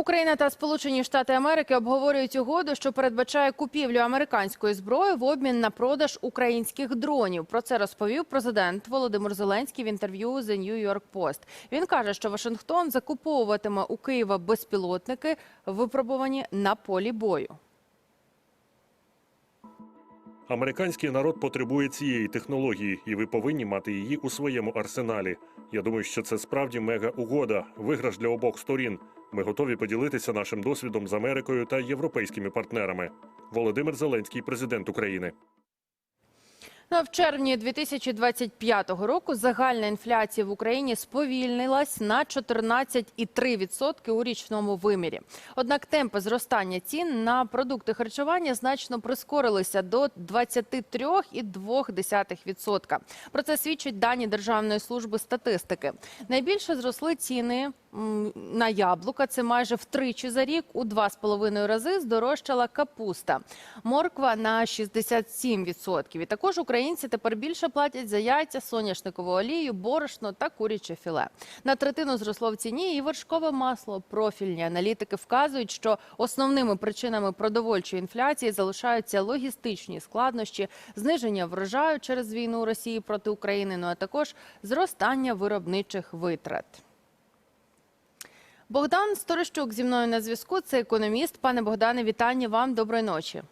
Україна та Сполучені Штати Америки обговорюють угоду, що передбачає купівлю американської зброї в обмін на продаж українських дронів. Про це розповів президент Володимир Зеленський в інтерв'ю The New York Post. Він каже, що Вашингтон закуповуватиме у Києва безпілотники, випробувані на полі бою. Американський народ потребує цієї технології, і ви повинні мати її у своєму арсеналі. Я думаю, що це справді мега угода, виграш для обох сторін. Ми готові поділитися нашим досвідом з Америкою та європейськими партнерами. Володимир Зеленський, президент України. Ну, а в червні 2025 року загальна інфляція в Україні сповільнилась на 14,3% у річному вимірі. Однак темпи зростання цін на продукти харчування значно прискорилися до 23,2%. Про це свідчать дані Державної служби статистики. Найбільше зросли ціни на яблука. Це майже втричі за рік. У 2,5 рази здорожчала капуста. Морква на 67%. І також українці тепер більше платять за яйця, соняшникову олію, борошно та куряче філе. На третину зросло в ціні і вершкове масло. Профільні аналітики вказують, що основними причинами продовольчої інфляції залишаються логістичні складнощі, зниження врожаю через війну Росії проти України, ну а також зростання виробничих витрат. Богдан Сторощук зі мною на зв'язку. Це економіст. Пане Богдане, вітання вам. Доброї ночі.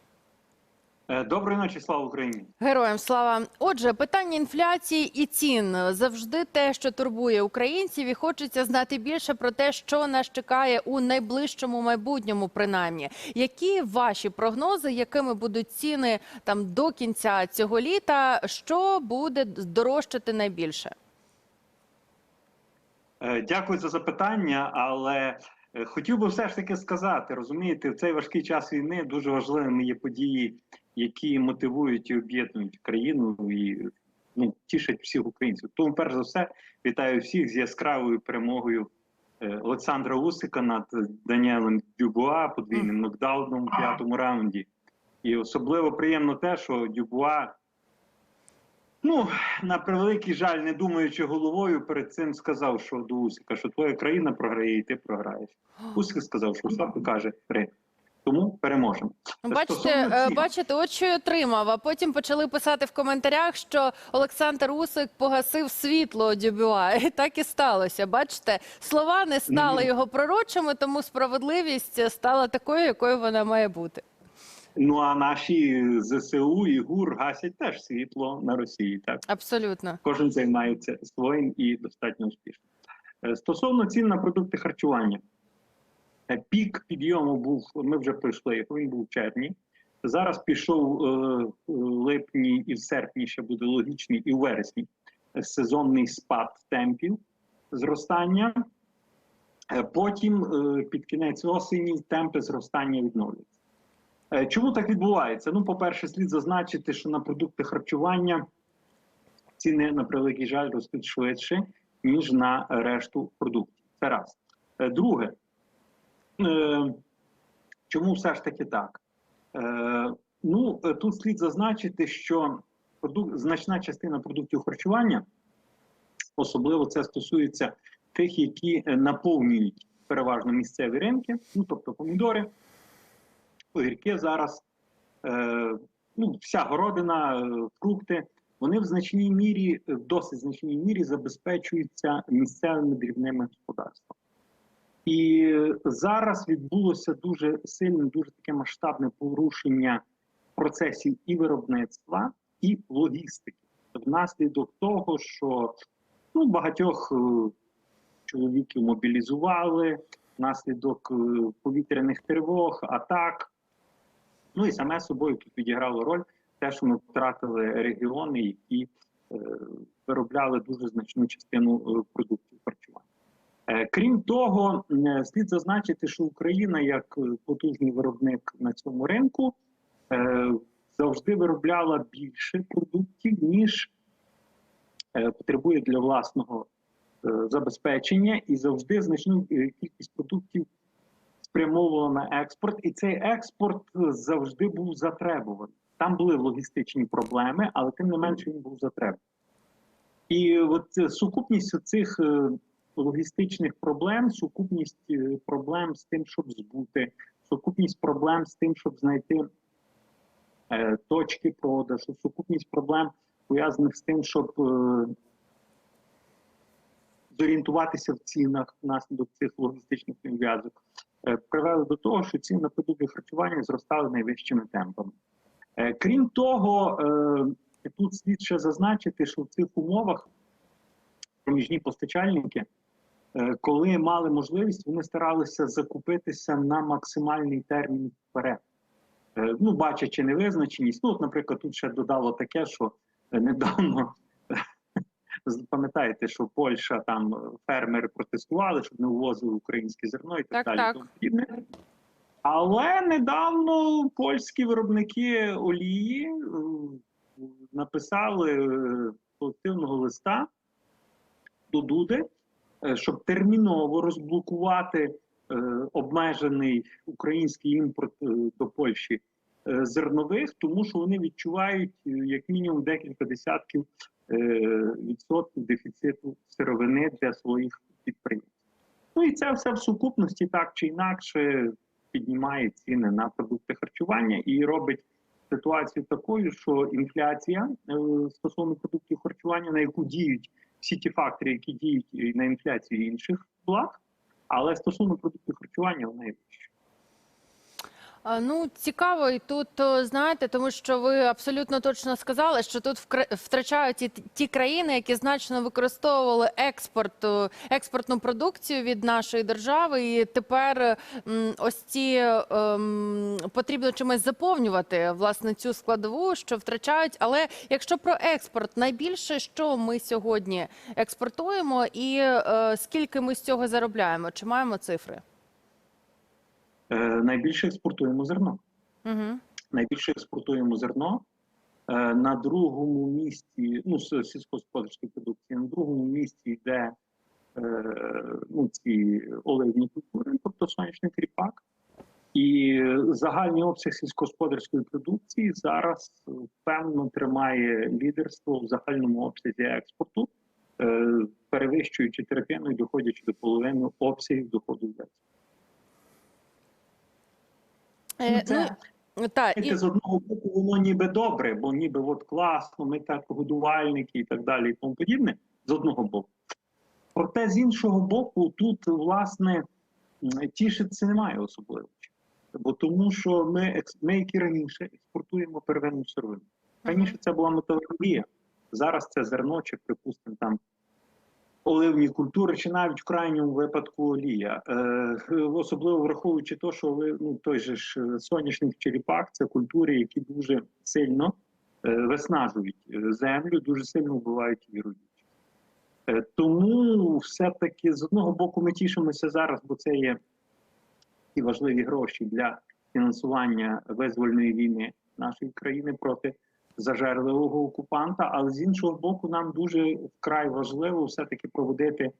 Е, Доброї ночі, слава Україні. Героям слава. Отже, питання інфляції і цін завжди те, що турбує українців, і хочеться знати більше про те, що нас чекає у найближчому майбутньому. Принаймні, які ваші прогнози, якими будуть ціни там до кінця цього літа, що буде дорожчати найбільше? Е, Дякую за запитання, але е, хотів би все ж таки сказати, розумієте, в цей важкий час війни дуже важливими є події, які мотивують і об'єднують країну і ну, тішать всіх українців. Тому, перш за все, вітаю всіх з яскравою перемогою е, Олександра Усика над Даніелем Дюбуа, подвійним нокдауном у п'ятому раунді. І особливо приємно те, що Дюбуа Ну, на превеликий жаль, не думаючи головою, перед цим сказав, що до Усика, що твоя країна програє, і ти програєш. Усик сказав, що все покаже гри. Тому переможемо. Бачите, Стосовно е, бачите, от що й отримав. А потім почали писати в коментарях, що Олександр Усик погасив світло Дюбюа. І так і сталося. Бачите, слова не стали його пророчими, тому справедливість стала такою, якою вона має бути. Ну а наші ЗСУ і ГУР гасять теж світло на Росії. Так Абсолютно. кожен займається своїм і достатньо успішно. Е, Стосовно цін на продукти харчування, пік підйому був. Ми вже пройшли. Він був в червні. Зараз пішов е, липні і в серпні ще буде логічний, і в вересні е, сезонний спад темпів зростання. Е, Потім е, під кінець осені темпи зростання відновляться. Е, Чому так відбувається? Ну, по-перше, слід зазначити, що на продукти харчування ціни на превеликий жаль ростуть швидше, ніж на решту продуктів. Це раз. Е, Друге, е, чому все ж таки так? Е, Ну, е, тут слід зазначити, що продук... значна частина продуктів харчування, особливо це стосується тих, які е, наповнюють переважно місцеві ринки, ну тобто помідори, огірки зараз, е, ну, вся городина, е, фрукти, вони в значній мірі, в досить значній мірі забезпечуються місцевими дрібними господарствами. І зараз відбулося дуже сильне, дуже таке масштабне порушення процесів і виробництва, і логістики. Внаслідок того, що ну, багатьох е, чоловіків мобілізували, внаслідок е, повітряних тривог, атак. Ну і саме собою тут відіграло роль те, що ми втратили регіони, які е, виробляли дуже значну частину е, продуктів Крім того, е, слід зазначити, що Україна, як е, потужний виробник на цьому ринку, е, завжди виробляла більше продуктів, ніж е, потребує для власного е, забезпечення, і завжди значну е, кількість продуктів спрямовувала на експорт, і цей експорт е, завжди був затребуваний. Там були логістичні проблеми, але тим не менше він був затребуваний. І от е, сукупність цих логістичних проблем, сукупність е, проблем з тим, щоб збути, сукупність проблем з тим, щоб знайти е, точки продажу, сукупність проблем пов'язаних з тим, щоб е, зорієнтуватися в цінах внаслідок цих логістичних зв'язок, привели до того, що ціни на продукти харчування зростали найвищими темпами. Крім того, тут слід ще зазначити, що в цих умовах проміжні постачальники, коли мали можливість, вони старалися закупитися на максимальний термін вперед. Е, Ну, бачачи невизначеність. Ну, от, наприклад, тут ще додало таке, що е, недавно пам'ятаєте, що Польща там е, фермери протестували, щоб не ввозили українське зерно і так, Так, далі. так. Але недавно польські виробники олії е, написали е, колективного листа до Дуди, е, щоб терміново розблокувати е, обмежений український імпорт е, до Польщі е, зернових, тому що вони відчувають е, як мінімум декілька десятків е, відсотків дефіциту сировини для своїх підприємств. Ну і це все в сукупності так чи інакше піднімає ціни на продукти харчування і робить ситуацію такою, що інфляція е, стосовно продуктів харчування, на яку діють всі ті фактори, які діють на інфляцію інших благ, але стосовно продуктів харчування вона є. Ну, цікаво, і тут знаєте, тому що ви абсолютно точно сказали, що тут втрачають і ті країни, які значно використовували експорт, експортну продукцію від нашої держави, і тепер ось ці ем, потрібно чимось заповнювати власне цю складову, що втрачають. Але якщо про експорт, найбільше що ми сьогодні експортуємо, і е, скільки ми з цього заробляємо? Чи маємо цифри? Е, найбільше експортуємо зерно. Угу. Найбільше експортуємо зерно. Е, На другому місці, ну, з сільськогосподарської продукції, на другому місці йде е, ну, ці олейні культури, тобто сонячний кріпак. І загальний обсяг сільськогосподарської продукції зараз впевнено тримає лідерство в загальному обсязі експорту, перевищуючи третину і доходячи до половини обсягів доходу з експорту. Е, це- ну, та, і, з одного боку воно ніби добре, бо ніби от класно, ми так годувальники і так далі, і тому подібне, з одного боку. Проте з іншого боку, тут власне м, тішитися немає особливо. Бо тому, що ми, ми як і раніше експортуємо первинну сировину. Раніше це була металургія, зараз це зерно, чи, припустимо, там оливні культури, чи навіть в крайньому випадку олія. Е, особливо враховуючи те, що ви, ну, той же ж соняшник черепах це культури, які дуже сильно е, виснажують е, землю, дуже сильно вбивають її тому все-таки з одного боку ми тішимося зараз, бо це є ті важливі гроші для фінансування визвольної війни нашої країни проти зажерливого окупанта. Але з іншого боку, нам дуже вкрай важливо все-таки проводити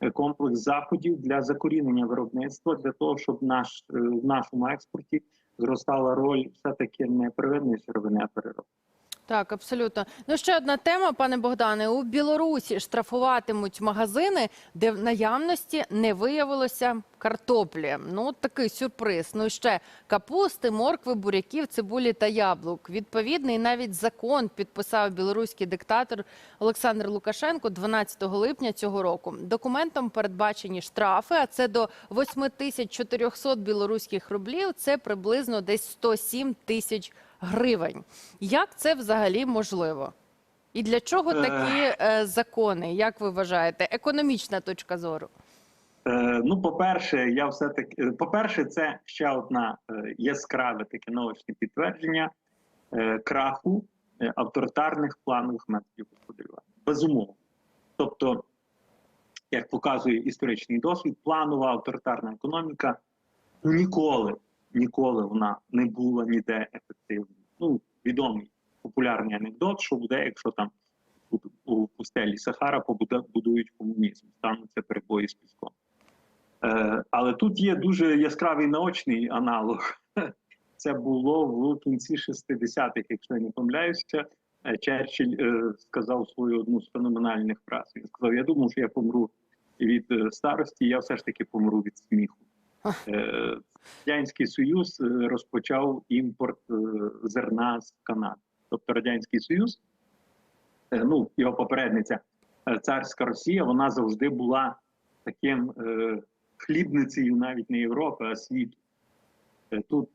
е, комплекс заходів для закорінення виробництва, для того, щоб наш е, в нашому експорті зростала роль все-таки не первинної сировини, а переробки. Так, абсолютно. Ну ще одна тема, пане Богдане. У Білорусі штрафуватимуть магазини, де в наявності не виявилося картоплі. Ну, такий сюрприз. Ну ще капусти, моркви, буряків, цибулі та яблук. Відповідний навіть закон підписав білоруський диктатор Олександр Лукашенко 12 липня цього року. Документом передбачені штрафи, а це до 8400 білоруських рублів. Це приблизно десь 107 тисяч гривень. Як це взагалі можливо? І для чого Е. такі е, закони? Як ви вважаєте? Економічна точка зору. Е, ну, по-перше, я все таки е, по-перше, це ще одна е, яскраве таке наочне підтвердження е, краху е, авторитарних планових методів господарювання. Безумовно. Тобто, як показує історичний досвід, планова авторитарна економіка ніколи, ніколи вона не була ніде ефективною. Ну, відомий популярний анекдот, що буде, якщо там у, пустелі Сахара побуда- будують комунізм, стануться перебої з піском. Е, але тут є дуже яскравий наочний аналог. Це було в кінці 60-х, якщо я не помиляюся. Е, Черчилль е, сказав свою одну з феноменальних фраз. Він сказав: Я думав, що я помру від е, старості, я все ж таки помру від сміху. Е, Радянський Союз е, розпочав імпорт е, зерна з Канади. Тобто Радянський Союз, ну його попередниця, царська Росія, вона завжди була таким хлібницею навіть не Європи, а світу. Тут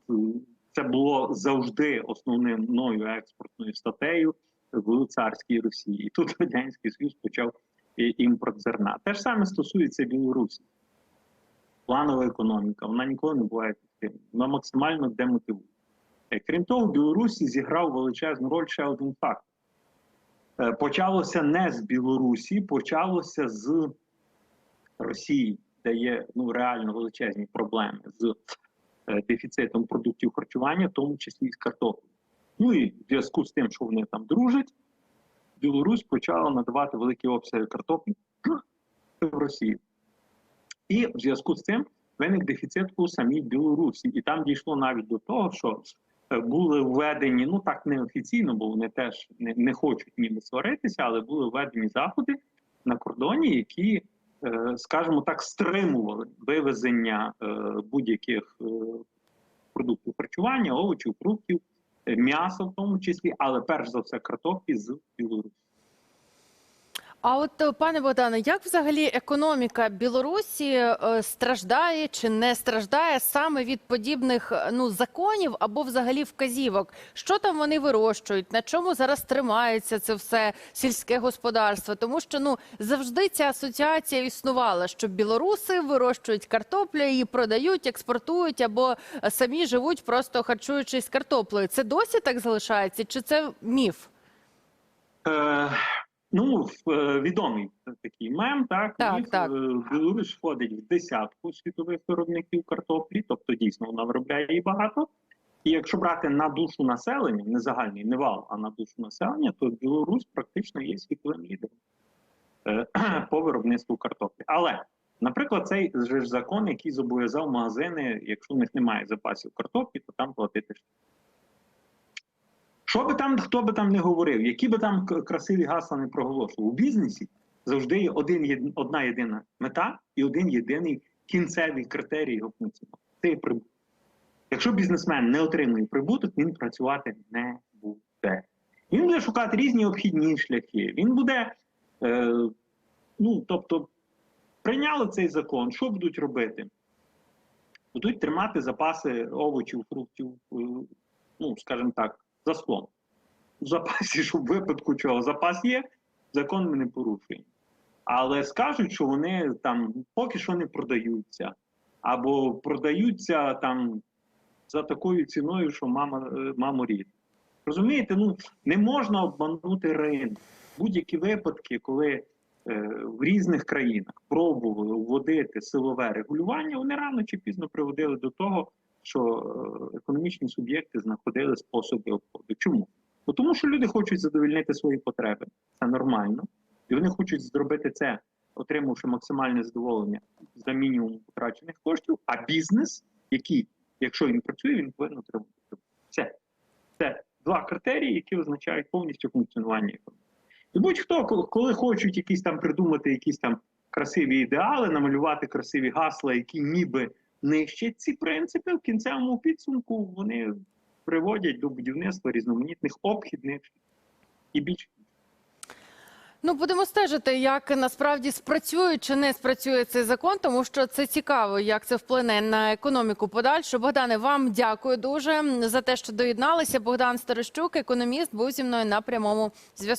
це було завжди основною експортною статтею в царській Росії. І тут Радянський Союз почав імпорт зерна. Те ж саме стосується Білорусі. Планова економіка, вона ніколи не буває ефективною. Вона максимально демотивує. Е, Крім того, в Білорусі зіграв величезну роль ще один факт. Е, Почалося не з Білорусі, почалося з Росії, де є ну, реально величезні проблеми з е, дефіцитом продуктів харчування, в тому числі і з картоплею. Ну і в зв'язку з тим, що вони там дружать, Білорусь почала надавати великі обсяги картоплі в Росію. І в зв'язку з цим виник дефіцит у самій Білорусі. І там дійшло навіть до того, що е, були введені, ну так неофіційно, бо вони теж не, не хочуть ніби сваритися, але були введені заходи на кордоні, які, е, скажімо так, стримували вивезення е, будь-яких продуктів харчування, овочів, фруктів, м'яса в тому числі, але перш за все картоплі з Білорусі. А от е, пане Богдане, як взагалі економіка Білорусі е, страждає чи не страждає саме від подібних е, ну законів або взагалі вказівок? Що там вони вирощують? На чому зараз тримається це все сільське господарство? Тому що ну завжди ця асоціація існувала, що білоруси вирощують картоплю, її продають, експортують або самі живуть, просто харчуючись картоплею. Це досі так залишається? Чи це міф? Ну, в- е, відомий такий мем, так, Так, Міф, так. е, Білорусь входить в десятку світових виробників картоплі, тобто дійсно вона виробляє її багато. І якщо брати на душу населення, не загальний не вал, а на душу населення, то Білорусь практично є світовим лідером е, по виробництву картоплі. Але, наприклад, цей ж закон, який зобов'язав магазини, якщо у них немає запасів картоплі, то там платити. Що би там, хто би там не говорив, які би там красиві гасла не проголошував, у бізнесі завжди є один, одна єдина мета і один єдиний кінцевий критерій його функціонування. Це прибуток. Якщо бізнесмен не отримує прибуток, він працювати не буде. Він буде шукати різні обхідні шляхи. Він буде, е, ну тобто, прийняли цей закон, що будуть робити? Будуть тримати запаси овочів, фруктів, е, ну, скажімо так, за склон. В запасі, щоб в випадку чого запас є, закон ми не порушуємо. Але скажуть, що вони там поки що не продаються, або продаються там за такою ціною, що мама, е, мамо рід. Розумієте, ну не можна обманути ринок. Будь-які випадки, коли е, в різних країнах пробували вводити силове регулювання, вони рано чи пізно приводили до того, що е, економічні суб'єкти знаходили способи обходу. Чому? Бо тому, що люди хочуть задовольнити свої потреби. Це нормально. І вони хочуть зробити це, отримавши максимальне задоволення за мінімум потрачених коштів. А бізнес, який, якщо він працює, він повинен отримати. Все. Це два критерії, які визначають повністю функціонування економіки. І будь-хто, коли хочуть якісь там придумати якісь там красиві ідеали, намалювати красиві гасла, які ніби нищать ці принципи, в кінцевому підсумку вони приводять до будівництва різноманітних обхідних і більш Ну, будемо стежити, як насправді спрацює чи не спрацює цей закон, тому що це цікаво, як це вплине на економіку подальшу. Богдане, вам дякую дуже за те, що доєдналися. Богдан Старощук, економіст, був зі мною на прямому зв'язку.